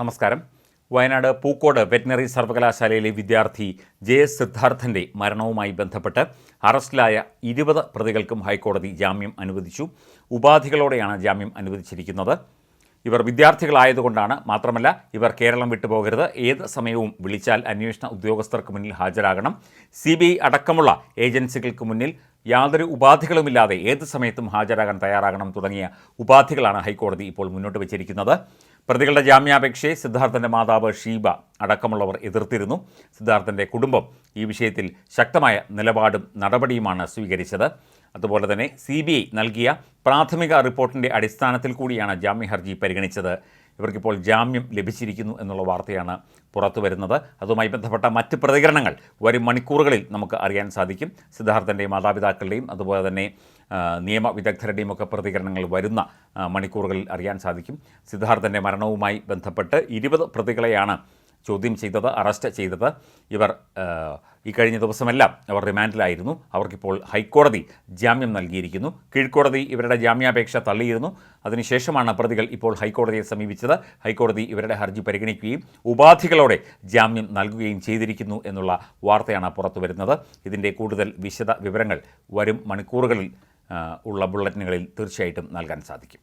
നമസ്കാരം. വയനാട് പൂക്കോട് വെറ്റിനറി സർവകലാശാലയിലെ വിദ്യാർത്ഥി ജെ എസ് സിദ്ധാർത്ഥന്റെ മരണവുമായി ബന്ധപ്പെട്ട് അറസ്റ്റിലായ ഇരുപത് പ്രതികൾക്കും ഹൈക്കോടതി ജാമ്യം അനുവദിച്ചു. ഉപാധികളോടെയാണ് ജാമ്യം അനുവദിച്ചിരിക്കുന്നത്. ഇവർ വിദ്യാർത്ഥികളായതുകൊണ്ടാണ് മാത്രമല്ല ഇവർ കേരളം വിട്ടുപോകരുത് ഏത് സമയവും വിളിച്ചാൽ അന്വേഷണ ഉദ്യോഗസ്ഥർക്ക് മുന്നിൽ ഹാജരാകണം. സി അടക്കമുള്ള ഏജൻസികൾക്ക് മുന്നിൽ യാതൊരു ഉപാധികളുമില്ലാതെ ഏത് സമയത്തും ഹാജരാകാൻ തയ്യാറാകണം തുടങ്ങിയ ഉപാധികളാണ് ഹൈക്കോടതി ഇപ്പോൾ മുന്നോട്ട് വച്ചിരിക്കുന്നത്. പ്രതികളുടെ ജാമ്യാപേക്ഷയെ സിദ്ധാർത്ഥന്റെ മാതാവ് ഷീബ അടക്കമുള്ളവർ എതിർത്തിരുന്നു. സിദ്ധാർത്ഥന്റെ കുടുംബം ഈ വിഷയത്തിൽ ശക്തമായ നിലപാടും നടപടിയുമാണ് സ്വീകരിച്ചത്. അതുപോലെ തന്നെ സി നൽകിയ പ്രാഥമിക റിപ്പോർട്ടിന്റെ അടിസ്ഥാനത്തിൽ കൂടിയാണ് ജാമ്യ ഹർജി പരിഗണിച്ചത്. ഇവർക്കിപ്പോൾ ജാമ്യം ലഭിച്ചിരിക്കുന്നു എന്നുള്ള വാർത്തയാണ് പുറത്തു വരുന്നത്. അതുമായി ബന്ധപ്പെട്ട മറ്റ് പ്രതികരണങ്ങൾ വരും മണിക്കൂറുകളിൽ നമുക്ക് അറിയാൻ സാധിക്കും. സിദ്ധാർത്ഥന്റെയും മാതാപിതാക്കളുടെയും അതുപോലെ തന്നെ നിയമ വിദഗ്ധരുടെയും ഒക്കെ പ്രതികരണങ്ങൾ വരുന്ന മണിക്കൂറുകളിൽ അറിയാൻ സാധിക്കും. സിദ്ധാർത്ഥന്റെ മരണവുമായി ബന്ധപ്പെട്ട് ഇരുപത് പ്രതികളെയാണ് ചോദ്യം ചെയ്തത് അറസ്റ്റ് ചെയ്തത്. ഇവർ ഈ കഴിഞ്ഞ ദിവസമെല്ലാം അവർ റിമാൻഡിലായിരുന്നു. അവർക്കിപ്പോൾ ഹൈക്കോടതി ജാമ്യം നൽകിയിരിക്കുന്നു. കീഴ്ക്കോടതി ഇവരുടെ ജാമ്യാപേക്ഷ തള്ളിയിരുന്നു. അതിനുശേഷമാണ് പ്രതികൾ ഇപ്പോൾ ഹൈക്കോടതിയെ സമീപിച്ചത്. ഹൈക്കോടതി ഇവരുടെ ഹർജി പരിഗണിക്കുകയും ഉപാധികളോടെ ജാമ്യം നൽകുകയും ചെയ്തിരിക്കുന്നു എന്നുള്ള വാർത്തയാണ് പുറത്തു വരുന്നത്. ഇതിന്റെ കൂടുതൽ വിശദ വിവരങ്ങൾ വരും മണിക്കൂറുകളിൽ ഉള്ള ബുള്ളറ്റിനുകളിൽ തീർച്ചയായിട്ടും നൽകാൻ സാധിക്കും.